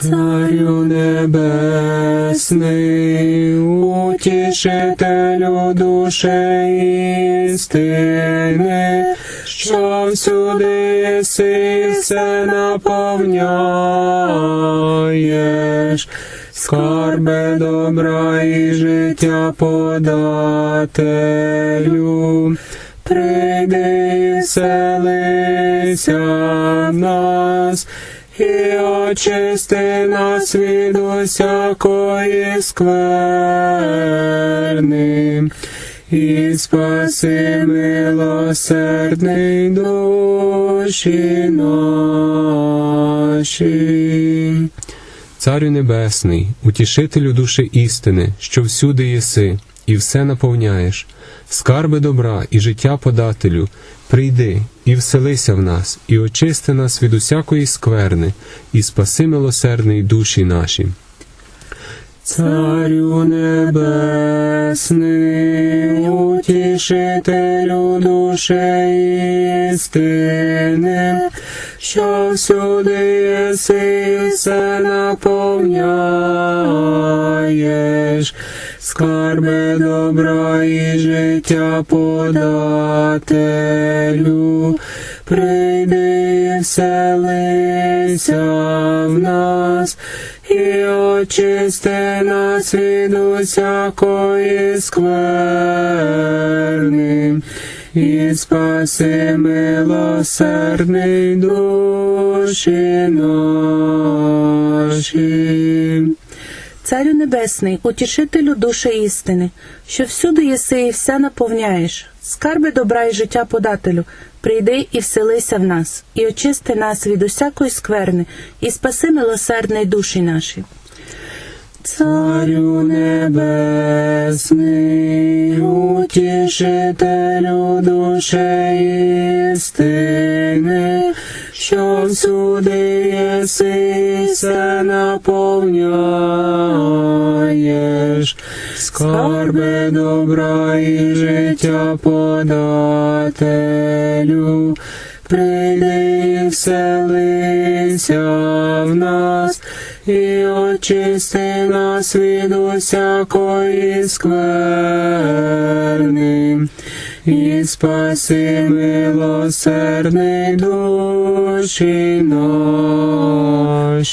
Царю небесний, утішителю душі істини, що всюди єси все наповняєш, скарбе добра і життя подателю. Прийди, селися в нас, і очисти нас від усякої скверни, і спаси милосердний душі наші. Царю Небесний, утішителю душі істини, що всюди єси, і все наповняєш, скарби добра і життя подателю, прийди і вселися в нас, і очисти нас від усякої скверни, і спаси милосердний душі наші. Царю небесний, утішителю душі істини, що всюди єси і все наповняєш, скарби подателю, прийди вселися в нас, і очисти нас від усякої скверни, і спаси милосердний душі наші. Царю Небесний, утішителю душі істини, що всюди єси і вся наповняєш, скарби добра і життя подателю, прийди і вселися в нас, і очисти нас від усякої скверни, і спаси милосердний душі наші. Царю небесний, утішителю душі істини, що всюди єси все наповняєш, скарби добра і життя подателю, прийди і вселися в нас, і очисти нас від усякої скверни, і спаси милосердний душі наші.